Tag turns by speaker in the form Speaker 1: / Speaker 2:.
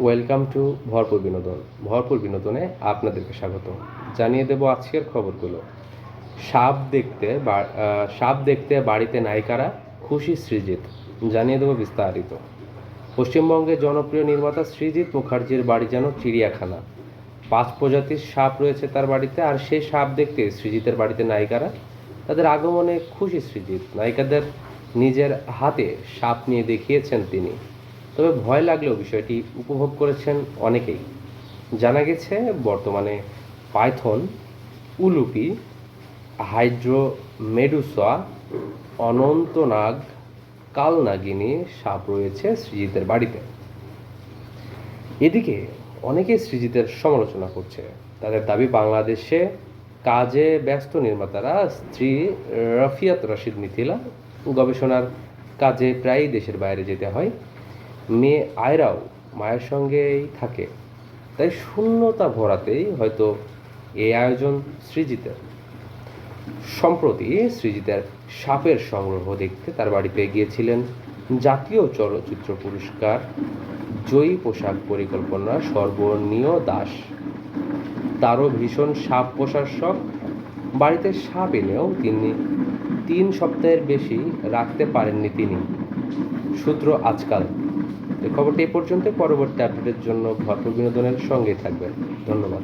Speaker 1: Welcome to ভরপুর বিনোদন ভরপুর বিনোদনে আপনাদেরকে স্বাগত জানিয়ে দেব আজকের খবরগুলো। সাপ দেখতে সাপ দেখতে বাড়িতে নায়িকারা খুশি সৃজিত। জানিয়ে দেব বিস্তারিত। পশ্চিমবঙ্গের জনপ্রিয় নির্মাতা সৃজিত মুখার্জির বাড়ি যেন চিড়িয়াখানা। পাঁচ প্রজাতির সাপ রয়েছে তার বাড়িতে আর সেই সাপ দেখতে সৃজিতের বাড়িতে নায়িকারা তাদের আগমনে খুশি সৃজিত। নায়িকাদের নিজের হাতে সাপ নিয়ে দেখিয়েছেন তিনি। তবে ভয় লাগলেও বিষয়টি উপভোগ করেছেন অনেকেই। জানা গেছে, বর্তমানে পাইথন, উলুপি, হাইড্রোমেডুসা, অনন্তনাগ, কালনাগিনী সাপ রয়েছে সৃজিতের বাড়িতে। এদিকে অনেকেই সৃজিতের সমালোচনা করছে। তাদের দাবি, বাংলাদেশে কাজে ব্যস্ত নির্মাতারা, স্ত্রী রফিয়াত রশিদ মিথিলা, গবেষণার কাজে প্রায়ই দেশের বাইরে যেতে হয়। মেয়ে আয়রাও মায়ের সঙ্গেই থাকে। তাই শূন্যতা ভরাতেই হয়তো এই আয়োজন সৃজিতের। সম্প্রতি সৃজিতের সাপের সংগ্রহ দেখতে তার বাড়িতে গিয়েছিলেন জাতীয় চলচ্চিত্র পুরস্কার, জয়ী পোশাক পরিকল্পনা সর্বনীয় দাস। তারও ভীষণ সাপ পোষার শখ। বাড়িতে সাপ এনেও তিনি তিন সপ্তাহের বেশি রাখতে পারেননি তিনি। সূত্র আজকাল তো খবরটি এ পর্যন্ত। পরবর্তী আপডেটের জন্য ভরপুর বিনোদনের সঙ্গেই থাকবেন। ধন্যবাদ।